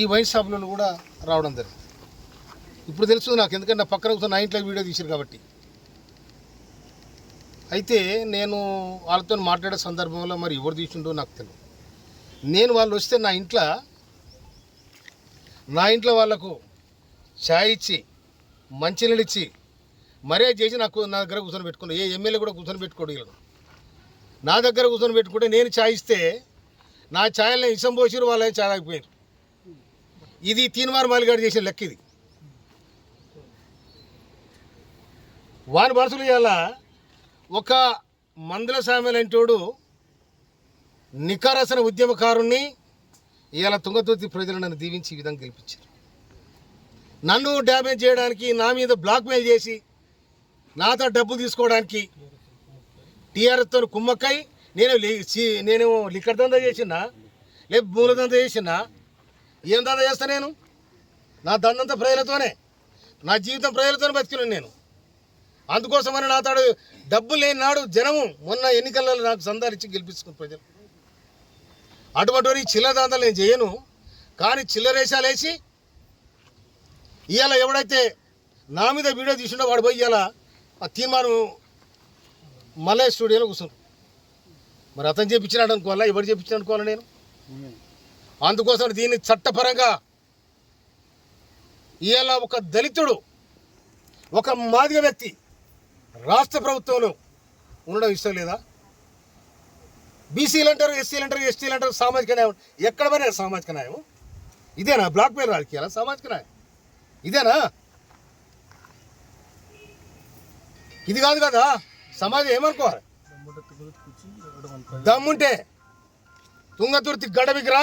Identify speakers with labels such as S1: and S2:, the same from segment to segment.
S1: ఈ వైన్ షాప్లో కూడా రావడం జరిగింది. ఇప్పుడు తెలుసు నాకు ఎందుకంటే నా పక్కన కూర్చొని నా ఇంట్లో వీడియో తీశారు కాబట్టి. అయితే నేను వాళ్ళతో మాట్లాడే సందర్భంలో మరి ఎవరు తీసిండో నాకు తెలియదు నేను వాళ్ళు వస్తే నా ఇంట్లో నా ఇంట్లో వాళ్ళకు ఛాయ్ ఇచ్చి మంచినీళ్ళు ఇచ్చి మర్యాద చేసి నాకు నా దగ్గర కూర్చొని పెట్టుకున్నా. ఏ ఎమ్మెల్యే కూడా కూర్చొని పెట్టుకోడు వీళ్ళను నా దగ్గర కూర్చొని పెట్టుకుంటే నేను ఛాయ్ ఇస్తే నా ఛాయల్ని ఇసం పోసిరు వాళ్ళే ఛాయ్ ఆగిపోయారు ఇది తీన్మార్ మాలిగాడు చేసిన లెక్క ఇది. వాని మనసులు ఇవాళ ఒక మందుల సామెలంటోడు నికారసన ఉద్యమకారుణ్ణి ఇవాళ తుంగతుర్తి ప్రజలు నన్ను దీవించి ఈ విధంగా గెలిపించారు. నన్ను డ్యామేజ్ చేయడానికి నా మీద బ్లాక్మెయిల్ చేసి నాతో డబ్బు తీసుకోవడానికి టీఆర్ఎస్తో కుమ్మక్కై నేను నేను లిక్కర్ దందా చేసినా లేదు భూముల దందా చేసినా ఏం దందా చేస్తా నేను? నా దందంతా ప్రజలతోనే. నా జీవితం ప్రజలతోనే బతికినాను నేను. అందుకోసమని నా తాడు డబ్బు లేని నాడు జనము మొన్న ఎన్నికలలో నాకు సందాలిచ్చి గెలిపించుకుని ప్రజలు. అటువంటి చిల్లర దాంతాలు నేను చేయను. కానీ చిల్లరేషాలు వేసి ఇవాళ ఎవడైతే నా మీద వీడియో తీసిండో వాడు పోయి ఇవాళ ఆ తీర్మానం మలయ స్టూడియోలో కూర్చున్నాడు మరి అతను చేపించినాడు అనుకోవాలా? ఎవరు చేపించాడు అనుకోవాలా నేను. అందుకోసం దీన్ని చట్టపరంగా ఇవాళ ఒక దళితుడు ఒక మాదిగ వ్యక్తి రాష్ట్ర ప్రభుత్వంలో ఉండడం ఇష్టం లేదా? బీసీలు అంటారు ఎస్సీలు అంటారు ఎస్టీలు అంటారు సామాజిక న్యాయం ఎక్కడ పోయినా సామాజిక న్యాయం. ఇదేనా? బ్లాక్ మెయిల్ రాజకీయాల సామాజిక న్యాయం. ఇదేనా? ఇది కాదు కదా? సమాజం ఏమనుకోవాలి? దమ్ముంటే తుంగతుర్తి గడ్డ మీదకి రా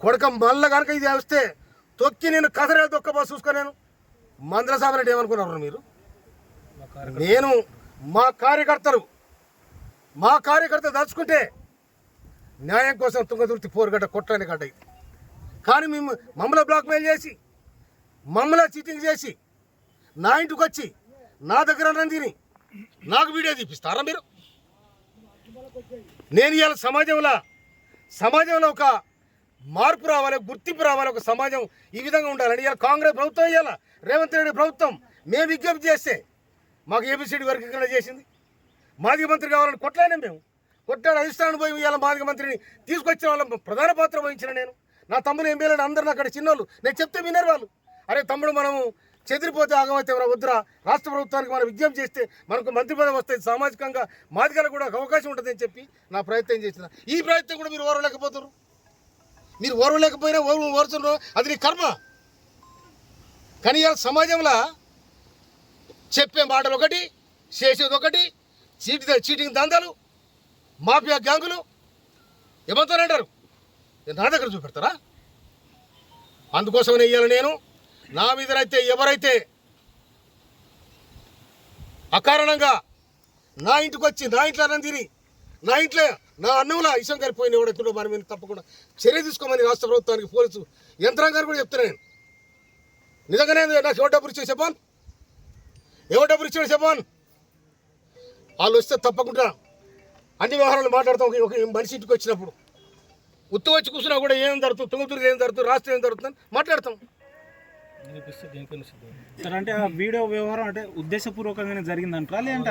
S1: కొడక మళ్ళీ కనుక ఇది వస్తే తొక్కి నేను కథరే తొక్కబో చూసుకో నేను. మందల సాబరెడ్డి ఏమనుకున్నారు మీరు? నేను మా కార్యకర్తలు మా కార్యకర్త దలుచుకుంటే న్యాయం కోసం తుంగతుర్తి పోరుగడ్డ కొట్టడానికి గడ్డ ఇది కానీ మేము మమ్మల్ని బ్లాక్మెయిల్ చేసి మమ్మల్ని చీటింగ్ చేసి నా ఇంటికి వచ్చి నా దగ్గర తిని నాకు వీడియో తీపిస్తారా మీరు? నేను ఇవాళ సమాజంలో సమాజంలో ఒక మార్పు రావాలి గుర్తింపు రావాలి ఒక సమాజం ఈ విధంగా ఉండాలని ఇవాళ కాంగ్రెస్ ప్రభుత్వం ఇవ్వాలా రేవంత్ రెడ్డి ప్రభుత్వం మేము విజ్ఞప్తి చేస్తే మాకు ఏబిసిడి వర్గీకరణ చేసింది. మాజీ మంత్రి కావాలని కొట్లాడినాం మేము. కొట్టాడు అధిష్టానం పోయి ఇవాళ మాజీ మంత్రిని తీసుకొచ్చిన వాళ్ళ ప్రధాన పాత్ర వహించిన నేను. నా తమ్ముడు ఎంపీలను అందరిని అక్కడ చిన్నోళ్ళు. నేను చెప్తే వినరు వాళ్ళు. అరే తమ్ముడు మనము చెదిరిపోతే ఆగమైతే మన వద్దురా? రాష్ట్ర ప్రభుత్వానికి మనం విజ్ఞప్తి చేస్తే మనకు మంత్రి పదవి వస్తుంది సామాజికంగా మాదిగలకు కూడా ఒక అవకాశం ఉంటుందని చెప్పి నా ప్రయత్నం చేసిన. ఈ ప్రయత్నం కూడా మీరు ఓరలేకపోతున్నారు మీరు ఓర్వలేకపోయినా ఓర్వ ఓరుతున్నారు అది నీ కర్మ. కానీ సమాజంలో చెప్పే మాటలు ఒకటి చేసేది ఒకటి చీటి చీటింగ్ దందాలు మాఫియా గ్యాంగులు ఏమంటారంటారు నా దగ్గర చూపెడతారా? అందుకోసమనే ఇయ్యాలి నేను. నా మీదనైతే ఎవరైతే అకారణంగా నా ఇంటికి వచ్చి నా ఇంట్లో తిని నా ఇంట్లో నా అన్నంలో ఇషం గారిపోయిన ఎవడెక్కడో మన మీద తప్పకుండా చర్య తీసుకోమని రాష్ట్ర ప్రభుత్వానికి పోలీసు యంత్రాంగాన్ని కూడా చెప్తున్నాను నేను. నిజంగానే నాకు ఎవరు డబ్బులు ఇచ్చే చెప్పాను ఎవరు డబ్బులు ఇచ్చాడు చెప్పాను వాళ్ళు వస్తే తప్పకుండా అన్ని వ్యవహారాలు మాట్లాడతాం. ఒక- మనిషి ఇంటికి వచ్చినప్పుడు ఉత్తు వచ్చి కూర్చున్నా కూడా ఏం జరుగుతుంది? తుంగతుర్తి ఏం జరుగుతుంది? రాష్ట్రం ఏం జరుగుతుంది మాట్లాడతాం.
S2: అంటే ఆ వీడియో వ్యవహారం అంటే ఉద్దేశపూర్వకంగానే జరిగిందంటారా? లేదంటే